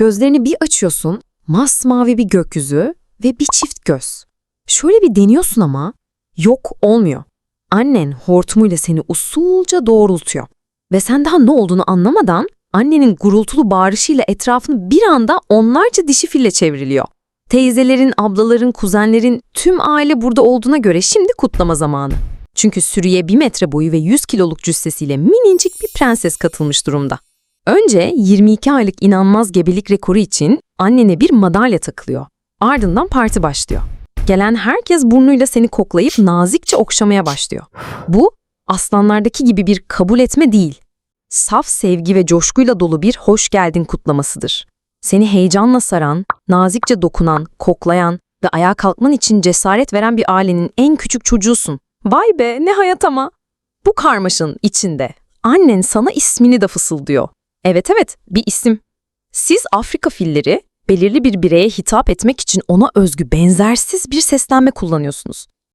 Gözlerini bir açıyorsun, masmavi bir gökyüzü ve bir çift göz. Şöyle bir deniyorsun ama yok olmuyor. Annen hortumuyla seni usulca doğrultuyor. Ve sen daha ne olduğunu anlamadan annenin gurultulu bağırışıyla etrafını bir anda onlarca dişi fille çevriliyor. Teyzelerin, ablaların, kuzenlerin tüm aile burada olduğuna göre şimdi kutlama zamanı. Çünkü sürüye bir metre boyu ve 100 kiloluk cüssesiyle minicik bir prenses katılmış durumda. Önce 22 aylık inanmaz gebelik rekoru için annene bir madalya takılıyor. Ardından parti başlıyor. Gelen herkes burnuyla seni koklayıp nazikçe okşamaya başlıyor. Bu aslanlardaki gibi bir kabul etme değil. Saf sevgi ve coşkuyla dolu bir hoş geldin kutlamasıdır. Seni heyecanla saran, nazikçe dokunan, koklayan ve ayağa kalkman için cesaret veren bir ailenin en küçük çocuğusun. Vay be ne hayat ama. Bu karmaşanın içinde annen sana ismini de fısıldıyor. Evet evet bir isim. Siz Afrika filleri belirli bir bireye hitap etmek için ona özgü benzersiz bir seslenme kullanıyorsunuz.